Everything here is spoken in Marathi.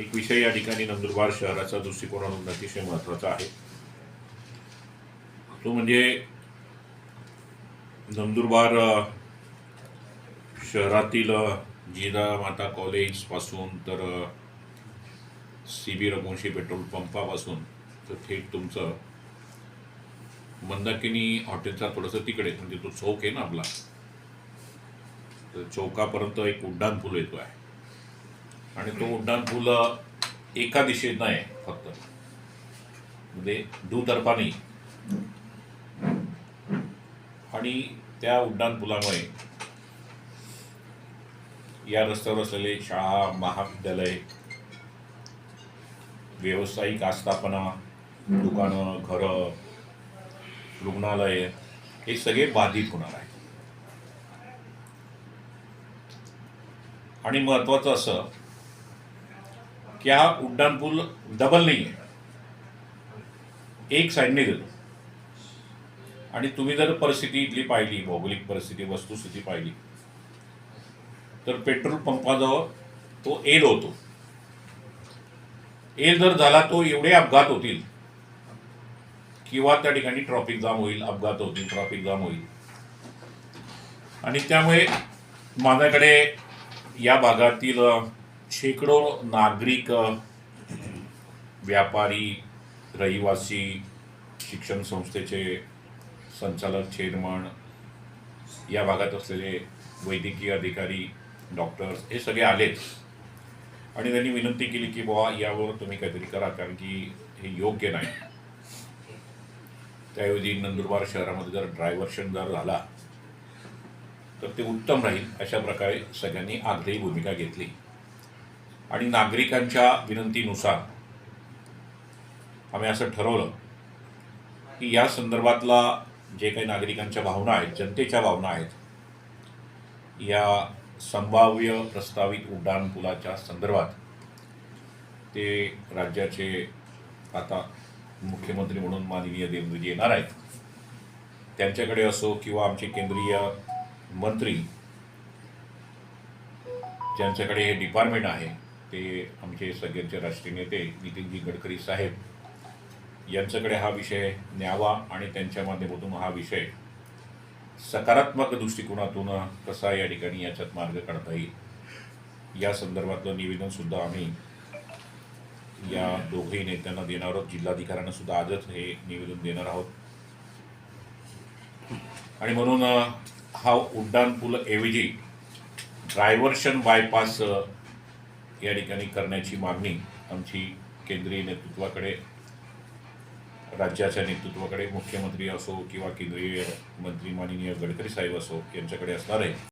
एक विषय या ठिकाणी नंदुरबार शहराचा दृष्टिकोनातून अतिशय महत्त्वाचा आहे. तो म्हणजे नंदुरबार शहरातील जिजामाता कॉलेजपासून तर सी बी रघुवंशी पेट्रोल पंपापासून तर थेट तुमचं मंदाकिनी हॉटेलचा थोडंसं तिकडे म्हणजे तो चौक आहे ना आपला तर चौकापर्यंत एक उड्डाण पूल येतो आहे. आणि तो उड्डाण पूल एका दिशेनं आहे फक्त. म्हणजे दुतर्फानी. आणि त्या उड्डाण पुलामुळे या रस्त्यावर असलेले शाळा महाविद्यालय व्यावसायिक आस्थापना दुकानं घरं रुग्णालय हे सगळे बाधित होणार आहे आणि महत्वाचं असं की हा उड्डाण पूल डबल नाही आहे एक साईडने गेलो आणि तुम्ही जर परिस्थिती इथली पाहिली भौगोलिक परिस्थिती वस्तुस्थिती पाहिली तर पेट्रोल पंपाजवळ तो एल होतो. एल जर झाला तो एवढे अपघात होतील किंवा त्या ठिकाणी ट्रॉफिक जाम होईल अपघात होतील ट्रॉफिक जाम होईल. आणि त्यामुळे माझ्याकडे या भागातील शेकडो नागरिक व्यापारी रहिवासी शिक्षण संस्थेचे संचालक चेअरमन या भागात असलेले वैद्यकीय अधिकारी डॉक्टर्स हे सगळे आलेच आणि त्यांनी विनंती केली की बुवा यावर तुम्ही काहीतरी करा कारण की हे योग्य नाही. त्याऐवजी नंदुरबार शहरामध्ये जर ड्रायव्हर्शन जर झाला तर ते उत्तम राहील अशा प्रकारे सगळ्यांनी आग्रही भूमिका घेतली. आणि नागरिकांच्या विनंतीनुसार आम्ही असं ठरवलं की या संदर्भातला जे काही नागरिकांच्या भावना आहेत जनतेच्या भावना आहेत या संभाव्य प्रस्तावित उड्डाणपुलाच्या संदर्भात ते राज्याचे आता मुख्यमंत्री म्हणून माननीय देवेंद्रजी येणार आहेत. त्यांच्याकडे असो किंवा आमचे केंद्रीय मंत्री ज्यांच्याकडे हे डिपार्टमेंट आहे ते आमचे सगळ्यांचे राष्ट्रीय नेते नितीनजी गडकरी साहेब यांच्याकडे हा विषय न्यावा आणि त्यांच्या माध्यमातून हा विषय सकारात्मक दृष्टिकोनातून कसा या ठिकाणी याच्यात मार्ग काढता येईल या संदर्भातलं निवेदनसुद्धा आम्ही या दोघेही नेत्यांना देणार आहोत. जिल्हाधिकाऱ्यांना सुद्धा आजच हे निवेदन देणार आहोत. आणि म्हणून हा उड्डाणपूल ऐवजी ड्रायव्हर्शन बायपास या ठिकाणी करण्याची मागणी आमची केंद्रीय नेतृत्वाकडे राज्याच्या नेतृत्वाकडे मुख्यमंत्री असो किंवा केंद्रीय मंत्री माननीय गडकरी साहेब असो यांच्याकडे असणार आहे.